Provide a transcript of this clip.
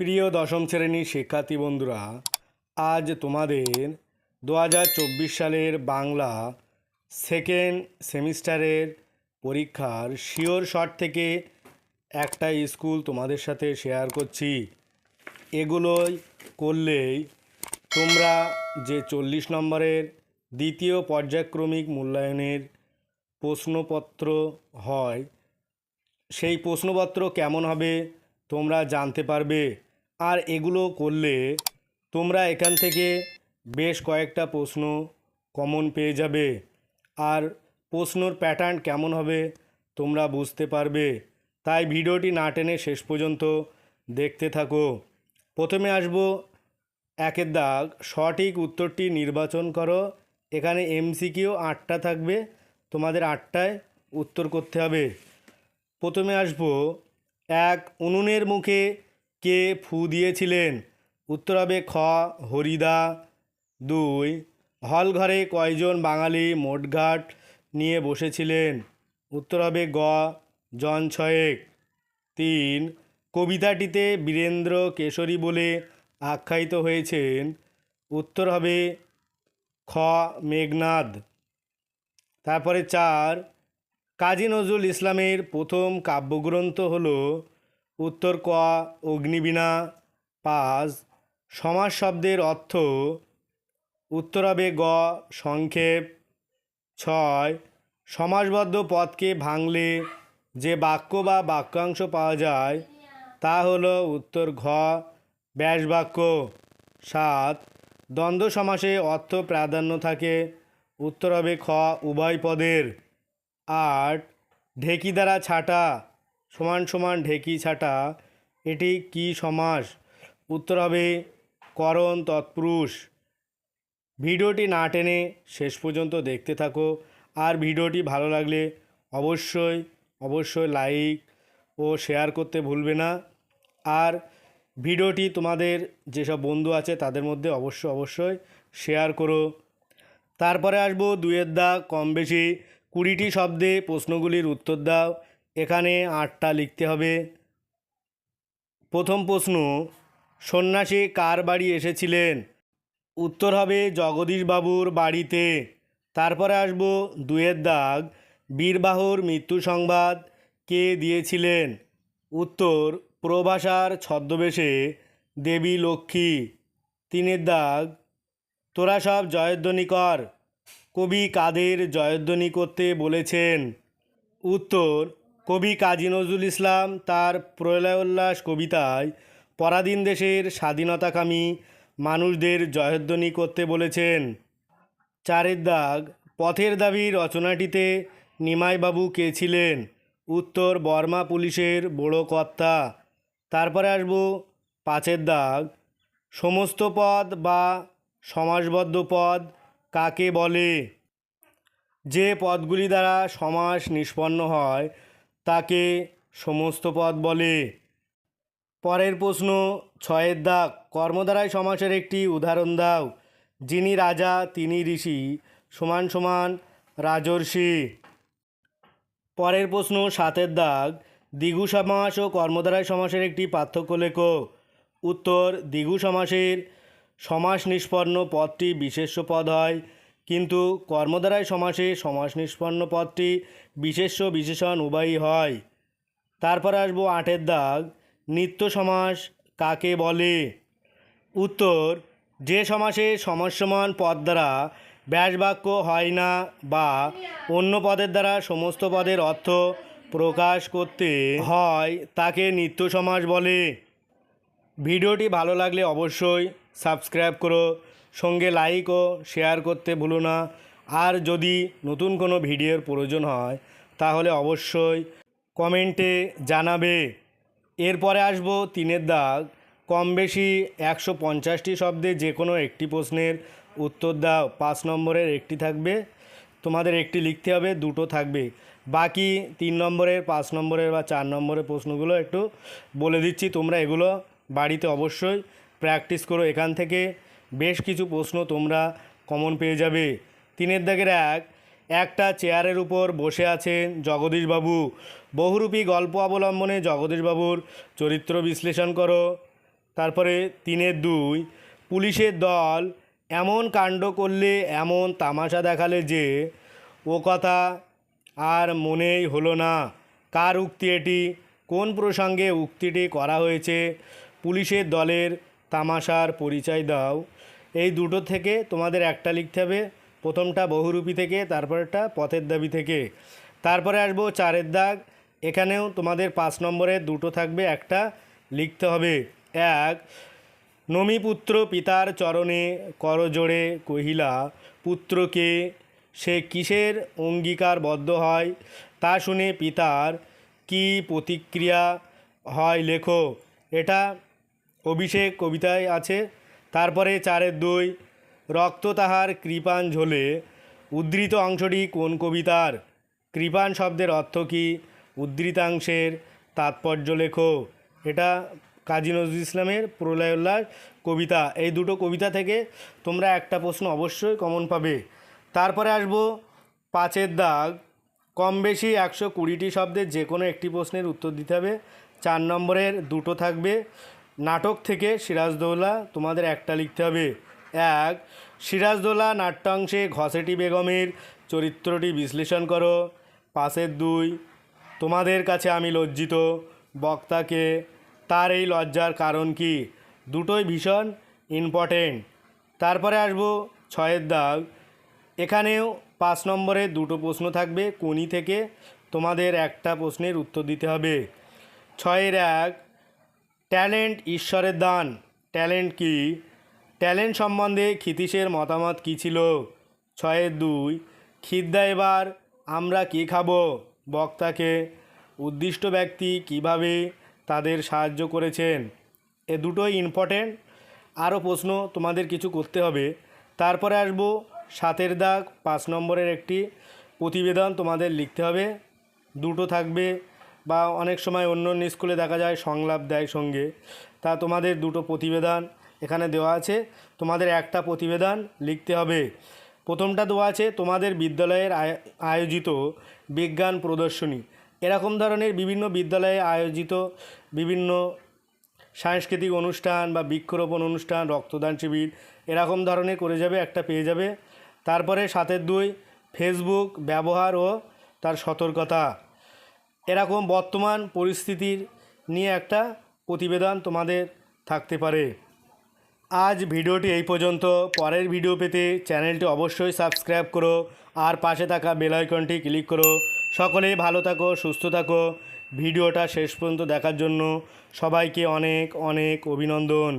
প্রিয় দশম শ্রেণির শিক্ষার্থী বন্ধুরা, আজ তোমাদের দু হাজার চব্বিশ সালের বাংলা সেকেন্ড সেমিস্টারের পরীক্ষার শিওর শর্ট থেকে একটা স্কুল তোমাদের সাথে শেয়ার করছি। এগুলোই করলেই তোমরা যে চল্লিশ নম্বরের দ্বিতীয় পর্যায়ক্রমিক মূল্যায়নের প্রশ্নপত্র হয়, সেই প্রশ্নপত্র কেমন হবে তোমরা জানতে পারবে। আর এগুলো করলে তোমরা এখান থেকে বেশ কয়েকটা প্রশ্ন কমন পেয়ে যাবে। আর প্রশ্নর প্যাটার্ন কেমন হবে তোমরা বুঝতে পারবে। তাই ভিডিওটি না টেনে শেষ পর্যন্ত দেখতে থাকো। প্রথমে আসব একের দাগ। সঠিক উত্তরটি নির্বাচন করো। এখানে এমসিকিউ আটটা থাকবে। তোমাদের আটটায় উত্তর করতে হবে। প্রথমে আসব এক উনুনের মুখে কে ফু দিয়েছিলেন? উত্তর হবে খ, হরিদা। দুই হল ঘরে কয়জন বাঙালি মোটঘাট নিয়ে বসেছিলেন? উত্তর হবে গ, জন ছয়েক। তিন, কবিতাটিতে বীরেন্দ্র কেশরী বলে আখ্যায়িত হয়েছেন। উত্তর হবে খ, মেঘনাদ। তারপরে চার, কাজী নজরুল ইসলামের প্রথম কাব্যগ্রন্থ হল উত্তর ক, অগ্নিবীণা পাঁচ সমাজ শব্দের অর্থ উত্তর হবে গ, সংক্ষেপ, ছয়, সমাসবদ্ধ পদকে ভাঙলে যে বাক্য বা বাক্যাংশ পাওয়া যায়, তা হলো উত্তর ঘ ব্যাস বাক্য সাত, দ্বন্দ্ব সমাসে অর্থ প্রাধান্য থাকে উত্তর হবে খ, উভয় পদের। আট, ঢেকি দ্বারা ছাটা। সমান সমান ঢেকি ছাটা, এটি কি সমাস? উত্তর হবে, করণ তৎপুরুষ। ভিডিওটি না টেনে শেষ পর্যন্ত দেখতে থাকো। আর ভিডিওটি ভালো লাগলে অবশ্যই অবশ্যই লাইক ও শেয়ার করতে ভুলবে না। আর ভিডিওটি তোমাদের যেসব বন্ধু আছে তাদের মধ্যে অবশ্যই অবশ্যই শেয়ার করো। তারপরে আসব দুয়ের দা কম বেশি কুড়িটি শব্দে প্রশ্নগুলির উত্তর দাও। এখানে আটটা লিখতে হবে। প্রথম প্রশ্ন, সন্ন্যাসী কার বাড়ি এসেছিলেন? উত্তর হবে, জগদীশবাবুর বাড়িতে। তারপরে আসব, দুয়ের দাগ, বীরবাহুর মৃত্যু সংবাদ কে দিয়েছিলেন? উত্তর, প্রভাষার ছদ্মবেশে দেবী লক্ষ্মী। তিনের দাগ, তোরা সব জয়ধ্বনি কর কবি কাদের জয়ধ্বনি করতে বলেছেন? উত্তর কবি কাজী নজরুল ইসলাম তার প্রলয়োল্লাস কবিতায়, পরাধীন দেশের স্বাধীনতাকামী মানুষদের জয়ধ্বনি করতে বলেছেন। চারের দাগ, পথের দাবি রচনাটিতে, নিমাইবাবু কে ছিলেন? উত্তর, বর্মা পুলিশের বড় কর্তা। তারপরে আসব পাঁচের দাগ, সমস্ত পদ বা সমাসবদ্ধ পদ কাকে বলে? যে পদগুলি দ্বারা সমাস নিষ্পন্ন হয় তাকে সমস্ত পদ বলে। পরের প্রশ্ন, ছয়ের দাগ কর্মধারায় সমাসের একটি উদাহরণ দাও। যিনি রাজা, তিনি ঋষি। সমান সমান রাজর্ষি। পরের প্রশ্ন, সাতের দাগ, দ্বিগু সমাস ও কর্মধারায় সমাসের একটি পার্থক্য লেখো। উত্তর, দ্বিগু সমাসের সমাস নিষ্পন্ন পদটি বিশেষ্য পদ হয়। কিন্তু কর্মধারায় সমাসে সমাস নিষ্পন্ন পদটি বিশেষ্য বিশেষণ উভয়ই হয়। তারপর আসব আটের দাগ, নিত্য সমাস কাকে বলে? উত্তর, যে সমাসে সমাসমান পদ দ্বারা ব্যাসবাক্য হয় না বা অন্য পদের দ্বারা সমস্ত পদের অর্থ প্রকাশ করতে হয়, তাকে নিত্য সমাস বলে। ভিডিওটি ভালো লাগলে অবশ্যই সাবস্ক্রাইব করো, সঙ্গে লাইক ও শেয়ার করতে ভুলো না। আর যদি নতুন কোনো ভিডিওর প্রয়োজন হয়, তাহলে অবশ্যই কমেন্টে জানাবে। এরপরে আসব তিনের দাগ। কম বেশি একশো পঞ্চাশটি শব্দে যে কোনো একটি প্রশ্নের উত্তর দাও। পাঁচ নম্বরের একটি থাকবে। তোমাদের একটি লিখতে হবে, দুটো থাকবে। বাকি তিন নম্বরের, পাঁচ নম্বরের বা চার নম্বরের প্রশ্নগুলো একটু বলে দিচ্ছি। তোমরা এগুলো বাড়িতে অবশ্যই প্র্যাকটিস করো, এখান থেকে বেশ কিছু প্রশ্ন তোমরা কমন পেয়ে যাবে। তিনের দাগের এক, একটা চেয়ারের উপর বসে আছেন জগদীশবাবু। বহুরূপী গল্প অবলম্বনে জগদীশবাবুর চরিত্র বিশ্লেষণ করো। তারপরে তিনের দুই, পুলিশের দল এমন কাণ্ড করলে এমন তামাশা দেখালে যে ও কথা আর মনেই হলো না। কার উক্তি এটি? কোন প্রসঙ্গে উক্তিটি করা হয়েছে? পুলিশের দলের তামাশার পরিচয় দাও। এই দুটো থেকে তোমাদের একটা লিখতে হবে। প্রথমটা বহুরূপী থেকে, তারপরেরটা পথের দাবি থেকে। তারপরে আসব চারের দাগ। এখানেও তোমাদের পাঁচ নম্বরের দুটো থাকবে, একটা লিখতে হবে। এক নমিপুত্র পিতার চরণে করজোড়ে কহিলা, পুত্রকে সে কিসের অঙ্গীকারবদ্ধ হয়? তা শুনে পিতার কি প্রতিক্রিয়া হয় লেখো। এটা অভিষেক কবিতায় আছে, তারপরে চারের দুই, রক্ত তাহার কৃপাণ ঝোলে, উদ্ধৃত অংশটি কোন কবিতার? কৃপাণ শব্দের অর্থ কী? উদ্ধৃতাংশের তাৎপর্য লেখো। এটা কাজী নজরুল ইসলামের প্রলয় উল্লাস কবিতা। এই দুটো কবিতা থেকে তোমরা একটা প্রশ্ন অবশ্যই কমন পাবে। তারপরে আসব পাঁচের দাগ। কম বেশি একশো কুড়িটি শব্দের যে কোনো একটি প্রশ্নের উত্তর দিতে হবে। চার নম্বরের দুটো থাকবে। নাটক থেকে সিরাজদৌলা, তোমাদের একটা লিখতে হবে। এক সিরাজদৌল্লা নাট্যাংশে ঘসেটি বেগমের চরিত্রটি বিশ্লেষণ করো। পাশের দুই, তোমাদের কাছে আমি লজ্জিত। বক্তাকে, তার এই লজ্জার কারণ কি? দুটোই ভীষণ ইম্পর্টেন্ট তারপরে আসব ছয়ের দাগ। এখানেও পাঁচ নম্বরে দুটো প্রশ্ন থাকবে। কোনি থেকে তোমাদের একটা প্রশ্নের উত্তর দিতে হবে। ছয়ের এক ট্যালেন্ট ঈশ্বরের দান। ট্যালেন্ট কি? ট্যালেন্ট সম্বন্ধে ক্ষিতীশের মতামত কী ছিল? ছয়ের দুই। খিদ্দা এবার, আমরা কী খাব? বক্তাকে। উদ্দিষ্ট ব্যক্তি কীভাবে তাদের সাহায্য করেছেন? এ দুটোই ইম্পর্টেন্ট আরও প্রশ্ন তোমাদের কিছু করতে হবে। তারপরে আসব সাতের দাগ, পাঁচ নম্বরের একটি প্রতিবেদন তোমাদের লিখতে হবে। দুটো থাকবে বা অনেক সময় অন্য অন্য স্কুলে দেখা যায়, সংলাপ দেয় সঙ্গে। তা তোমাদের দুটো প্রতিবেদন এখানে দেওয়া আছে। তোমাদের একটা প্রতিবেদন লিখতে হবে। প্রথমটা দেওয়া আছে, তোমাদের বিদ্যালয়ের আয়- আয়োজিত বিজ্ঞান প্রদর্শনী। এরকম ধরনের বিভিন্ন বিদ্যালয়ে আয়োজিত বিভিন্ন সাংস্কৃতিক অনুষ্ঠান বা বৃক্ষরোপণ অনুষ্ঠান, রক্তদান শিবির এরকম ধরনের করে যাবে, একটা পেয়ে যাবে। তারপরে সাতের দুই, ফেসবুক ব্যবহার ও তার সতর্কতা। এরকম বর্তমান পরিস্থিতির নিয়ে একটা প্রতিবেদন তোমাদের থাকতে পারে। আজ ভিডিওটি এই পর্যন্ত। পরের ভিডিও পেতে চ্যানেলটি অবশ্যই সাবস্ক্রাইব করো আর পাশে থাকা বেল আইকনটি ক্লিক করো। সকলেই ভালো থাকো, সুস্থ থাকো। ভিডিওটা শেষ পর্যন্ত দেখার জন্য সবাইকে অনেক অনেক অভিনন্দন।